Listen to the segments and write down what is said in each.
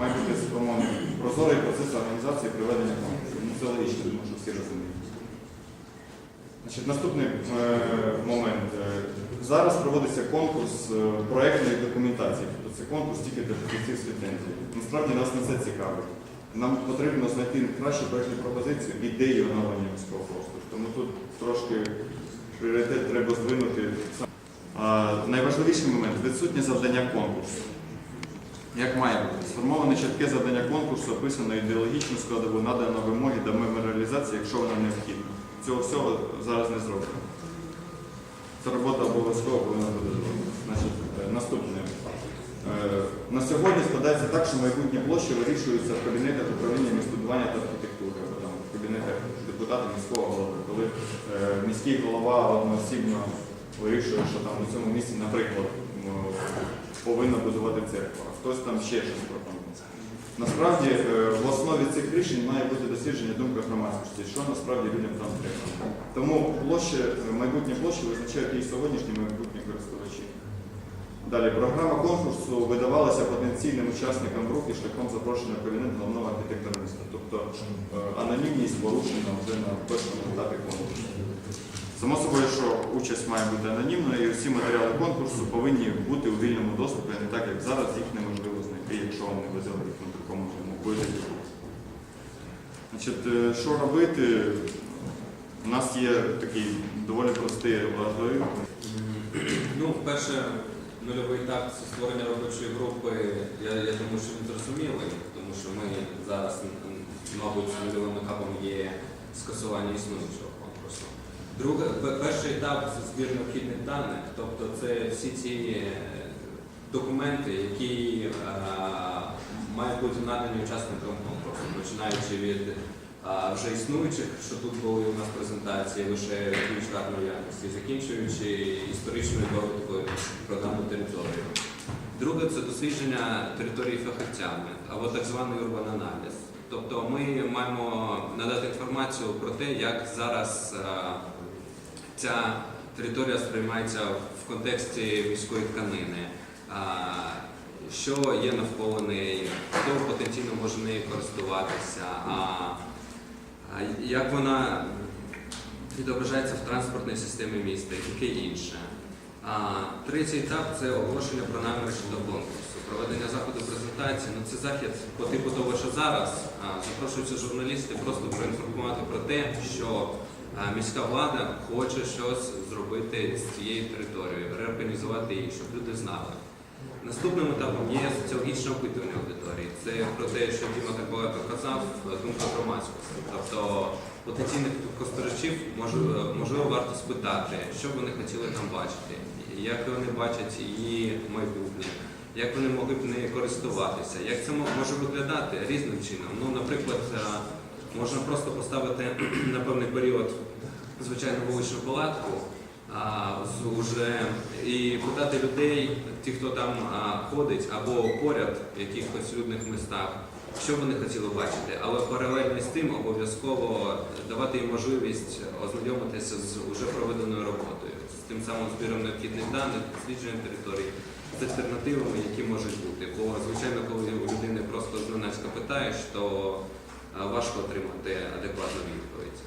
має бути сформований прозорий процес організації проведення конкурсу. Ну, це логічно, тому що всі розуміють. Наступний е, момент. Е, Зараз проводиться конкурс е, проектної документації. Тобто це конкурс тільки для фахівців ліцензії. Насправді нас не це цікавить. Нам потрібно знайти кращу проектну пропозицію, ідею оновлення міського простору. Тому тут трошки пріоритет треба здвинути. Найважливіший момент відсутнє завдання конкурсу. Як має бути? Сформоване чітке завдання конкурсу, описано ідеологічну складову, надано вимоги до меморіалізації, якщо вона необхідна. Цього всього зараз не зроблено. Ця робота обов'язково повинна бути зроблена. Е, наступне. Е, На сьогодні складається так, що майбутні площі вирішуються в кабінетах управління містобудування та архітектури, в кабінетах депутата міського голови, коли е, міський голова одноосібно вирішує, що там у цьому місці, наприклад, повинна будувати церква, а хтось там ще щось пропонує. Насправді е, в основі цих рішень має бути дослідження думки громадськості, що насправді людям там треба. Тому площі, е, майбутні площі визначають і сьогоднішні майбутні користувачі. Далі програма конкурсу видавалася потенційним учасникам руху шляхом запрошення кабінет головного архітектора міста. Тобто е, анонімність порушена вже на першому етапі конкурсу. Само собою, що участь має бути анонімною, і всі матеріали конкурсу повинні бути у вільному доступі, а не так, як зараз їх неможливо знайти, якщо вам не їх на такому вигляді. Значить, е, що робити? У нас є такий доволі простий алгоритм. Ну, перше, нульовий етап це створення робочої групи. Я, я думаю, що він зрозумілий, тому що ми зараз, мабуть, нульовим етапом є скасування існуючого конкурсу. Друге, перший етап це збір необхідних даних, тобто це всі ці е, документи, які е, мають бути надані учасникам конкурсу, починаючи від е, вже існуючих, що тут були у нас презентації лише гарної якості, закінчуючи історичною довідкою про дану територію. Друге це дослідження території фахівцями або так званий урбан аналіз. Тобто ми маємо надати інформацію про те, як зараз ця територія сприймається в контексті міської тканини, що є навколо неї, хто потенційно може нею користуватися, а, як вона відображається в транспортній системі міста і таке інше. Третій етап це оголошення про наміри щодо конкурсу. Проведення заходу презентації. Ну, це захід по типу того, що зараз запрошуються журналісти просто проінформувати про те, що міська влада хоче щось зробити з цією територією, реорганізувати її, щоб люди знали. Наступним етапом є соціологічне опитування аудиторії. Це про те, що Діма так багато казав, думка громадськості. Тобто потенційних користувачів може- можливо варто спитати, що б вони хотіли там бачити, як вони бачать її майбутнє, як вони могли б нею користуватися, як це може виглядати різним чином. Ну, наприклад, е, можна просто поставити на певний період звичайну вуличну палатку. А, з- уже і питати людей, ті, хто там а, ходить або поряд в якихось людних містах, що вони хотіли бачити, але паралельно з тим обов'язково давати їм можливість ознайомитися з уже проведеною роботою, з тим самим збіром необхідних даних, дослідженням території, з альтернативами, які можуть бути. Бо, звичайно, коли у людини просто зненацька питаєш, то важко отримати адекватну відповідь.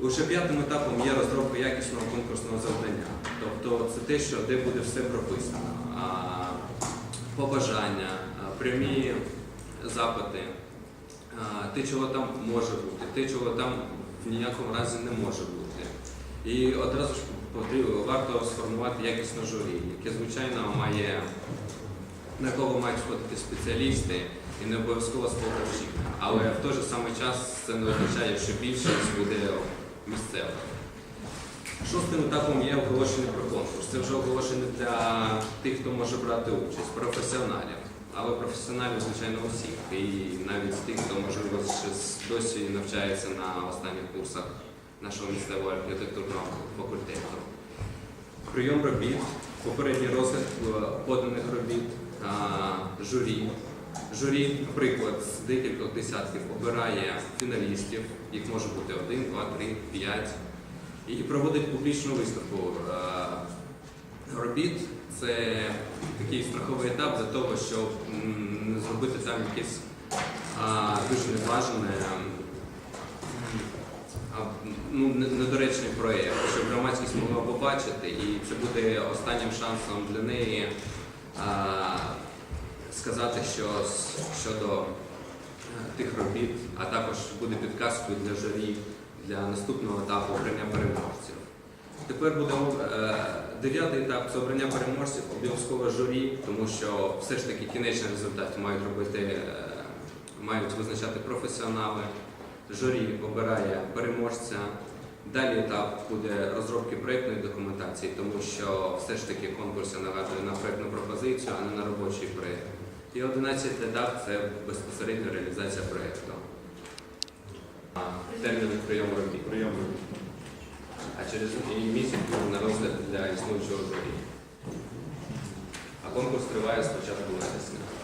Лише п'ятим етапом є розробка якісного конкурсного завдання. Тобто це те, що де буде все прописано. Побажання, прямі запити, те, чого там може бути, те, чого там в ніякому разі не може бути. І одразу ж потрібно варто сформувати якісне журі, яке, звичайно, має на кого мають входити спеціалісти і не обов'язково споживачі. Але в той же самий час це не означає, що більшість буде місцева. Шостим етапом є оголошення про конкурс. Це вже оголошення для тих, хто може брати участь, професіоналів. Але професіоналів, звичайно, усіх. І навіть тих, хто можливо досі навчається на останніх курсах нашого місцевого архітектурного факультету. Прийом робіт, попередній розгляд е, поданих робіт, журі. Журі, наприклад, з декількох десятків обирає фіналістів, їх може бути один, два, три, п'ять, і проводить публічну виставку е, робіт. Це такий страховий етап для того, щоб не зробити там якесь дуже небажане, а, ну, недоречний проєкт, щоб громадськість могла побачити, і це буде останнім шансом для неї сказати щось щодо е, тих робіт, а також буде підказкою для журі для наступного етапу обрання переможців. Тепер буде е, дев'ятий етап це обрання переможців, обов'язково журі, тому що все ж таки кінечний результат мають робити, е, мають визначати професіонали. Журі обирає переможця. Далі етап буде розробки проєктної документації, тому що все ж таки конкурс я нагадую на проєктну пропозицію, а не на робочий проєкт. І одинадцятий етап це безпосередньо реалізація проєкту. Термін прийому робіт. А через місяць на розгляд для існуючого журі. А конкурс триває з початку вересня.